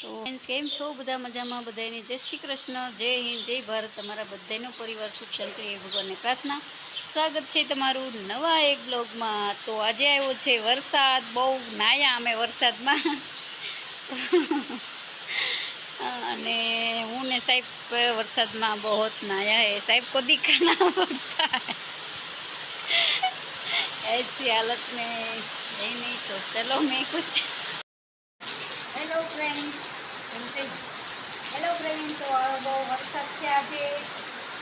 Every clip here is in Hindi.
તો ફ્રેન્ડ્સ કેમ છો બધા મજામાં બધાને જય શ્રી કૃષ્ણ જય હિન્દ જય ભારત તમારા બધાનો પરિવાર સુખ શાંતિ એ ભગવાનને પ્રાર્થના સ્વાગત છે તમારું નવા એક બ્લોગમાં તો આજે આવ્યો છે વરસાદ બહુ નાયા અમે વરસાદમાં અને હું ને સાહેબ વરસાદમાં બહુ નાયા है साहब को दिखाना पड़ता है ऐसी हालत में है नहीं तो चलो मैं कुछ હેલો ફ્રેન્ડ હેલો ફ્રેન્ડ તો બહુ વરસાદ છે આજે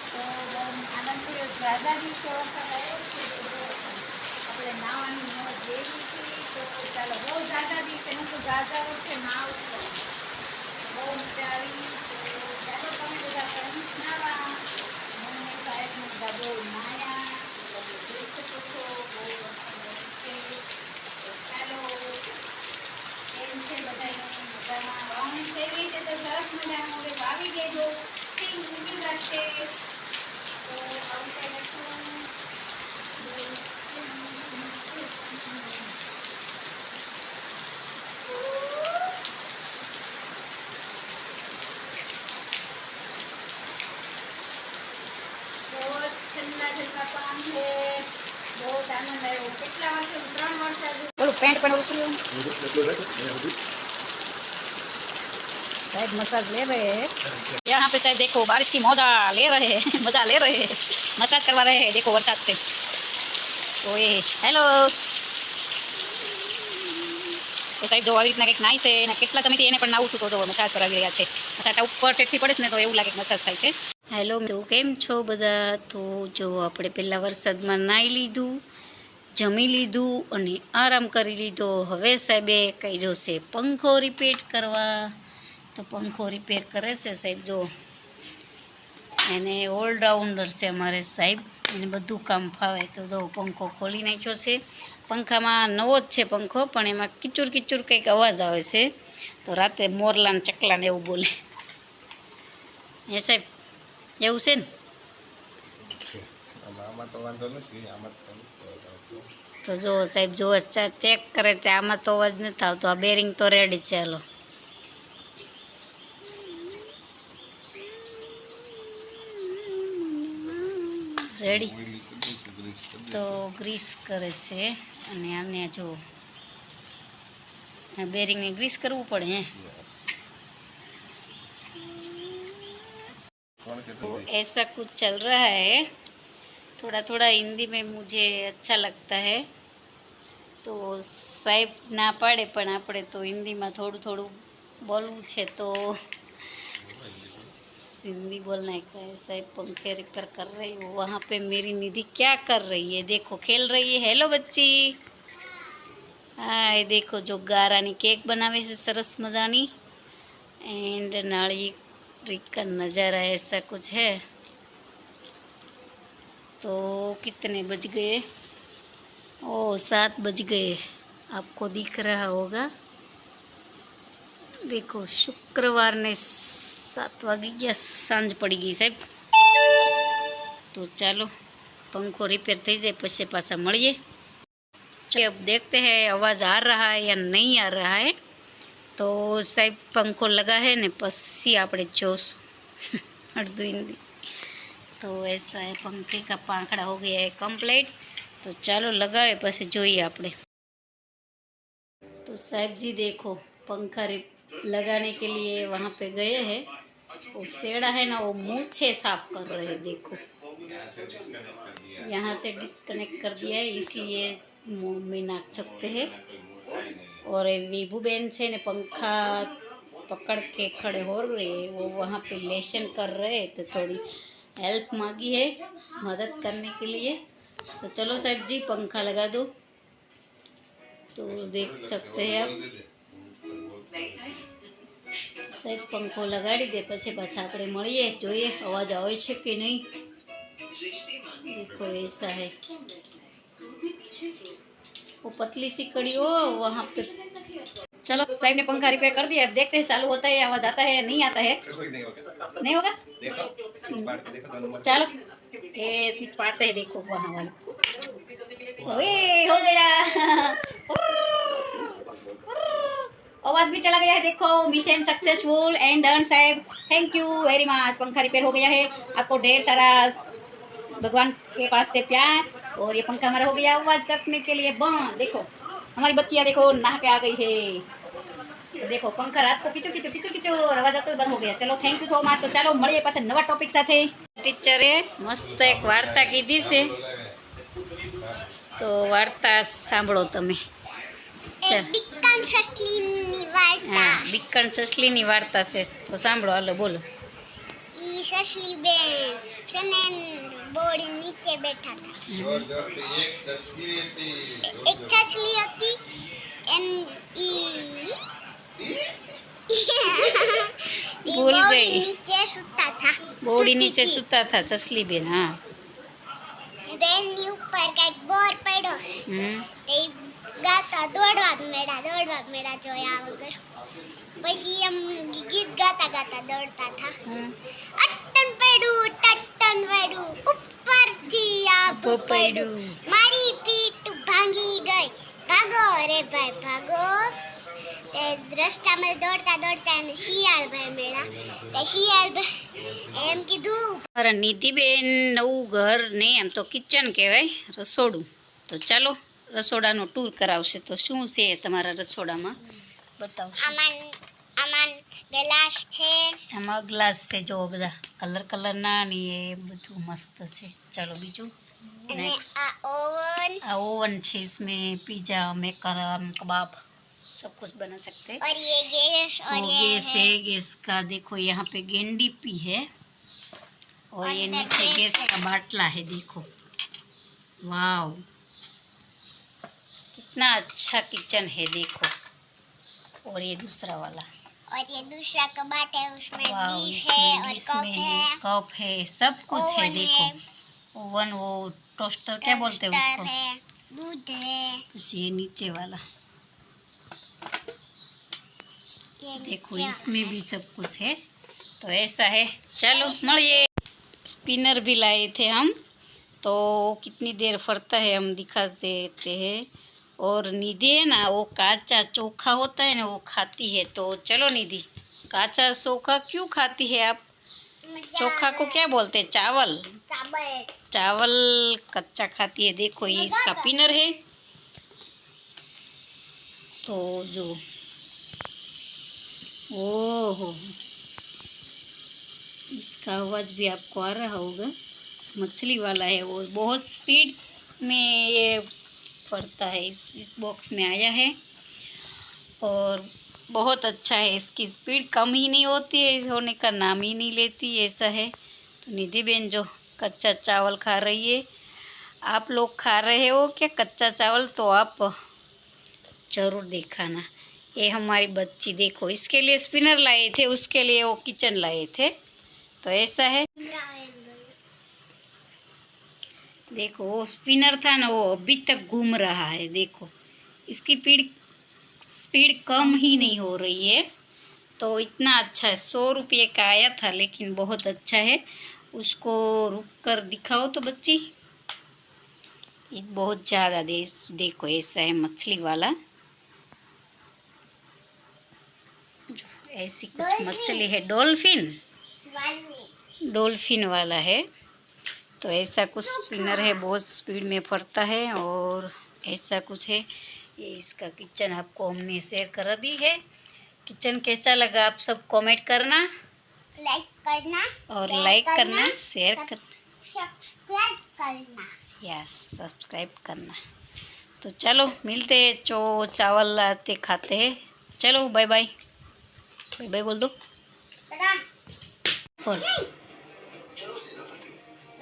તો બહુ આનંદ થયો જ્યાદા દિવસે વરસાદ આવ્યો છે તો બહુ આપણે નાવાની મોજ જેવી છે તો ચાલો બહુ જ્યાદા દિવસે હું તો જ્યાદા વર્ષે નાવ છું બહુ મજા આવી તો ચાલો તમે બધા ફ્રેન્ડ્સ નાવા મને સાહેબ બધા બહુ નાયા તમે જોઈ શકો છો બહુ બોલું પેન્ટ પણ ઉતર્યું साहब मसाज ले रहे हैं यहाँ पे साहब देखो बारिश की मौजा ले रहे हैं मजा ले रहे हैं मसाज करवा रहे हैं देखो बरसात से तो ये હેલો તો સાહેબ જો આવી રીતના કંઈક નાઈ છે અને કેટલા સમયથી એને પણ નાવું છું તો જો મસાજ કરાવી રહ્યા છે મસાજ ઉપર ટેકથી પડે છે ને તો એવું લાગે કે મસાજ થાય છે હેલો તો કેમ છો બધા તો જો આપણે પહેલાં વરસાદમાં નાહી લીધું જમી લીધું અને આરામ કરી લીધો. હવે સાહેબે કહી જોશે પંખો રિપેર કરવા. તો પંખો રિપેર કરે છે સાહેબ, જો. એને ઓલરાઉન્ડર છે અમારે સાહેબ, એને બધું કામ ફાવે. તો જો પંખો ખોલી નાખ્યો છે. પંખામાં નવો જ છે પંખો, પણ એમાં કિચુર કિચુર કંઈક અવાજ આવે છે. તો રાતે મોરલા ને ચકલા એવું બોલે. એ સાહેબ, એવું છે ને? આમાં તો વાંધો નથી, આમાં તો નથી. તો જો સાહેબ જો ચેક કરે છે આમાં તો અવાજ નથી આવતો આ બેરિંગ તો રેડી છે ચાલો રેડી ઓઈલી કરી દઈશું, ગ્રીસ કરી તો ગ્રીસ કરે છે અને આમને જો આ બેરિંગને ગ્રીસ કરવું પડે હે દઈશું. कौन कहते तो हैं ऐसा कुछ चल रहा है थोड़ा थोड़ा हिंदी में मुझे अच्छा लगता है તો સાહેબ ના પાડે પણ આપણે તો હિન્દીમાં થોડું થોડું બોલવું છે તો हिंदी बोलना है क्या है साहब पंखे रिपेयर कर रही हो वहाँ पे मेरी निधि क्या कर रही है देखो खेल रही है हेलो बच्ची હા એ દેખો જો ગારાની કેક બનાવે છે સરસ મજાની એન્ડ नारियल का नज़ारा ऐसा कुछ है तो कितने बज गए ओ सात बज गए आपको दिख रहा होगा देखो शुक्रवार ने सात वागी ગયા સાંજ પડી ગઈ સાહેબ તો ચાલો पंखो रिपेयर થઈ જાય પછી પાછા મળીએ चलिए अब देखते हैं आवाज़ आ रहा है या नहीं आ रहा है तो साहब पंखो लगा है ने पसी આપણે જોશું અડધું હિન્દી तो ऐसा है पंखे का પાંખડા हो गया है कंप्लीट तो चलो लगाए પછી જોઈએ આપણે तो साहब जी देखो पंखा रि- लगाने के लिए वहाँ पे गए हैं वो सेड़ा है ना वो मुँह से साफ कर रहे हैं देखो यहाँ से डिस्कनेक्ट कर दिया यहाँ से डिस्कनेक्ट कर दिया है इसलिए मुंह में नाक सकते हैं कोई मूर्खा ही नहीं और ये विभू बहन से ने पंखा पकड़ के खड़े हो रहे हैं वो वहाँ पे लेशन कर रहे हैं तो थोड़ी हेल्प मांगी है मदद करने के लिए तो चलो साहब जी पंखा लगा दो तो देख सकते हैं आप સાહેબ પંખો લગાડી દે પછી પાછા આપણે મળીએ જોઈએ અવાજ આવે છે કે નહીં देखो ऐसा है वो पतली सी कड़ी हो वहाँ पे चलो साहब ने पंखा रिपेयर कर दिया अब देखते हैं चालू होता है आवाज़ आता है या नहीं आता है। नहीं होगा। चलो। ये स्विच पाड़ते हैं देखो वहाँ वाला। ओए हो गया। आवाज़ भी चला गया है देखो मिशन सक्सेसफुल एंड डन साहब। थैंक यू वेरी मच पंखा रिपेयर हो गया है आपको ढेर सारा भगवान के पास से प्यार और ये पंखा हमारा हो गया आवाज़ करने के लिए। बंद देखो हमारी बच्चियाँ देखो नहा के आ गई है। તો દેખો પંખા રાત કો કિચુ કિચુ કિચુ કિચુ અવાજ આવતો બંધ હો ગયા ચલો થેન્ક યુ સો મચ તો ચાલો મળીએ પાછા નવા ટોપિક સાથે ટીચરે મસ્ત એક વાર્તા કીધી છે તો વાર્તા સાંભળો તમે ચાલ. બિક્કન સસલીની વાર્તા હા બીકણ સસલીની વાર્તા છે તો સાંભળો હાલો બોલો ઈ સસલી બેન છે ને બોર્ડ નીચે બેઠા હતા જોર જોરથી એક સચલી હતી એક સસલી હતી એન ઈ ઈ ભૂલ બોર્ડ ગઈ. નીચે સૂતા હતા બોડી નીચે સૂતા હતા સસલી બેન હા બેનની ઉપર કઈક બોર પડ્યો હમ તે ઈ ગાતા દોડવા જ મેળા દોડવા જ મેળા જોયા વગર પછી એમ ગીત ગાતા ગાતા દોડતા હતા હમ. અટ્ટન પડ્યું ટટ્ટન પડ્યું ઉપરથી આભ ઉભો પડ્યું પડ્યું. મારી પીઠ ભાંગી ગઈ ભાગો રે ભાઈ ભાગો તે દ્રષ્ટામાં દોડતા દોડતા એને શિયાળભાઈ મળ્યા. તે શિયાળભાઈ એમ કીધું અરે નીતિબેન નવું ઘર ને એમ તો કિચન કહેવાય રસોડું. તો ચાલો રસોડાનો ટૂર કરાવશે. તો શું છે તમારા રસોડામાં? બતાવશો. આમાં ગ્લાસ છે. આમાં ગ્લાસ છે જો બધા. કલર કલરના ને એ બધું મસ્ત છે. ચાલો બીજું. નેક્સ્ટ આ ઓવન આ ઓવન છે ઇસમે પીઝા મેકર કબાબ सब कुछ बना सकते हैं। और ये गैस और वो ये गैस है गैस का देखो यहाँ पे गेंडी पी है। और ये नीचे गैस का बाटला है देखो। वाव कितना अच्छा किचन है देखो। और ये दूसरा वाला। और ये दूसरा कबाट है उसमें डिश है और कप है है। कप है सब कुछ है देखो। ओवन वो टोस्टर क्या बोलते हैं उसको? दूध है। बस ये नीचे वाला ये देखो इसमें भी सब कुछ है। तो ऐसा है। चलो मड़िए। स्पिनर भी लाए थे हम। तो कितनी देर फरता है हम दिखा देते हैं। और निधि है ना वो काचा चोखा होता है ना वो खाती है। तो चलो निधि काचा चोखा क्यों खाती है आप? चोखा को क्या बोलते हैं? चावल? चावल। चावल कच्चा खाती है। देखो ये इसका पिनर है। तो जो ओहो। इसका आवाज़ भी आपको आ रहा होगा। मछली वाला है वो। बहुत स्पीड में ये पड़ता है। इस इस बॉक्स में आया है। और बहुत अच्छा है। इसकी स्पीड कम ही नहीं होती है। होने का नाम ही नहीं लेती ऐसा है। तो निधि बहन जो कच्चा चावल खा रही है। आप लोग खा रहे हो क्या? कच्चा चावल तो आप ज़रूर दिखाना। ये हमारी बच्ची देखो, इसके लिए स्पिनर लाए थे, उसके लिए वो किचन लाए थे। तो ऐसा है। देखो, वो स्पिनर था ना, वो अभी तक घूम रहा है, देखो। इसकी स्पीड स्पीड कम ही नहीं हो रही है। तो इतना अच्छा है, सौ रुपये का आया था, लेकिन बहुत अच्छा है। उसको रुक कर दिखाओ तो बच्ची। बहुत ज़्यादा दे, देखो, ऐसा है मछली वाला। ऐसी कुछ मछली है। डॉल्फिन? डॉल्फिन वाला है। तो ऐसा कुछ स्पिनर है बहुत स्पीड में फरता है और ऐसा कुछ है। ये इसका किचन आपको हमने शेयर कर दी है। किचन कैसा लगा आप सब कमेंट करना। लाइक करना और लाइक करना शेयर कर सब्सक्राइब करना। यस सब्सक्राइब करना। तो चलो मिलते हैं जो चावल लाते खाते हैं। चलो बाय बाय बाय बाय बोल दो बता बोल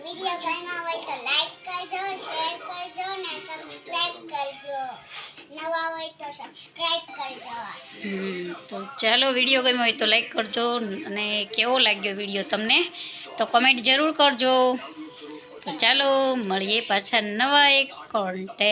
વિડિયો ગમ્યો હોય તો લાઈક કરજો શેર કરજો ને સબસ્ક્રાઇબ કરજો નવા હોય તો સબસ્ક્રાઇબ કરજો હમ, તો ચાલો વિડીયો ગમ્યો હોય તો લાઈક કરજો અને કેવો લાગ્યો વિડીયો તમને તો કમેન્ટ જરૂર કરજો તો ચાલો મળીએ પાછા નવા એક કોન્ટેક્ટ